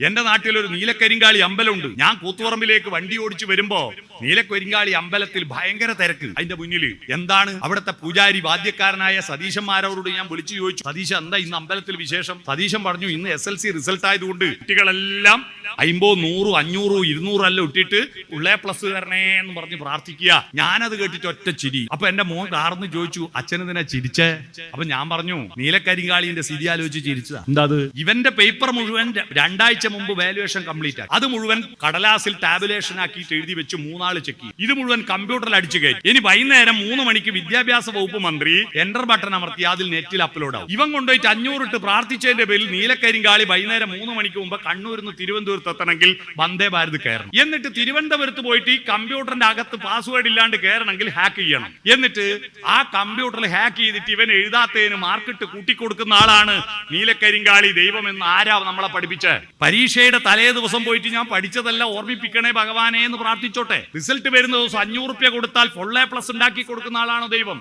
എന്റെ നാട്ടിൽ ഒരു നീലക്കരിങ്കാളി അമ്പലമുണ്ട്. ഞാൻ കൂത്തുപറമ്പിലേക്ക് വണ്ടി ഓടിച്ചു വരുമ്പോ നീലക്കരിങ്കാളി അമ്പലത്തിൽ ഭയങ്കര തിരക്ക്. അതിന്റെ മുന്നിൽ എന്താണ് അവിടുത്തെ പൂജാരി വാദ്യക്കാരനായ സതീശന്മാരോട് ഞാൻ വിളിച്ചു ചോദിച്ചു. സതീശ എന്താ ഇന്ന് അമ്പലത്തിൽ വിശേഷം? സതീശൻ പറഞ്ഞു ഇന്ന് എസ് എൽ സി റിസൾട്ട് ആയതുകൊണ്ട് കുട്ടികളെല്ലാം അമ്പോ നൂറും അഞ്ഞൂറും ഇരുന്നൂറും എല്ലാം ഇട്ടിട്ട് ഉള്ളേ പ്ലസ് തരണേ എന്ന് പറഞ്ഞ് പ്രാർത്ഥിക്കുക. ഞാനത് കേട്ടിട്ട് ഒറ്റ ചിരി. അപ്പൊ എന്റെ മോൻ കാർന്ന് ചോദിച്ചു അച്ഛനെന്തിനാ ചിരിച്ചേ? അപ്പൊ ഞാൻ പറഞ്ഞു നീലക്കരിങ്കാളിന്റെ സ്ഥിതി ആലോചിച്ച് ചിരിച്ചതാ. എന്താ ഇവന്റെ പേപ്പർ മുഴുവൻ രണ്ടാഴ്ച മുമ്പ് വാലുവേഷൻ കംപ്ലീറ്റ് ആക്കി അത് മുഴുവൻ കടലാസിൽ ടാബുലേഷൻ ആക്കിയിട്ട് എഴുതി വെച്ച് മൂന്നാൾ ചെക്ക് ഇത് മുഴുവൻ കമ്പ്യൂട്ടറിൽ അടിച്ചു കയറ്റി. ഇനി വൈകുന്നേരം മൂന്ന് മണിക്ക് വിദ്യാഭ്യാസ വകുപ്പ് മന്ത്രി എന്റർ ബട്ടൺ അമർത്തി അതിൽ നെറ്റിൽ അപ്ലോഡ് ആവും. ഇവൻ കൊണ്ടുപോയിട്ട് അഞ്ഞൂറിട്ട് പ്രാർത്ഥിച്ചതിന്റെ പേരിൽ നീലക്കരിങ്കാളി വൈകുന്നേരം മൂന്ന് മണിക്ക് മുമ്പ് കണ്ണൂരിൽ നിന്ന് തിരുവനന്തപുരത്ത് എത്തണമെങ്കിൽ വന്ദേ ഭാരത് കയറണം. എന്നിട്ട് തിരുവനന്തപുരത്ത് പോയിട്ട് ഈ കമ്പ്യൂട്ടറിന്റെ അകത്ത് പാസ്വേഡ് ഇല്ലാണ്ട് കയറണമെങ്കിൽ ഹാക്ക് ചെയ്യണം. എന്നിട്ട് ആ കമ്പ്യൂട്ടറിൽ ഹാക്ക് ചെയ്തിട്ട് ഇവൻ എഴുതാത്തതിന് മാർക്കിട്ട് കൂട്ടിക്കൊടുക്കുന്ന ആളാണ് നീലക്കരിങ്കാളി ദൈവം എന്ന് ആരാ നമ്മളെ പഠിപ്പിച്ച? പരീക്ഷയുടെ തലേ ദിവസം പോയിട്ട് ഞാൻ പഠിച്ചതെല്ലാം ഓർമ്മിപ്പിക്കണേ ഭഗവാനെ എന്ന് പ്രാർത്ഥിച്ചോട്ടെ. റിസൾട്ട് വരുന്ന ദിവസം അഞ്ഞൂറ് റുപ്യ കൊടുത്താൽ ഫുൾ എ പ്ലസ് ഉണ്ടാക്കി കൊടുക്കുന്ന ആളാണോ ദൈവം?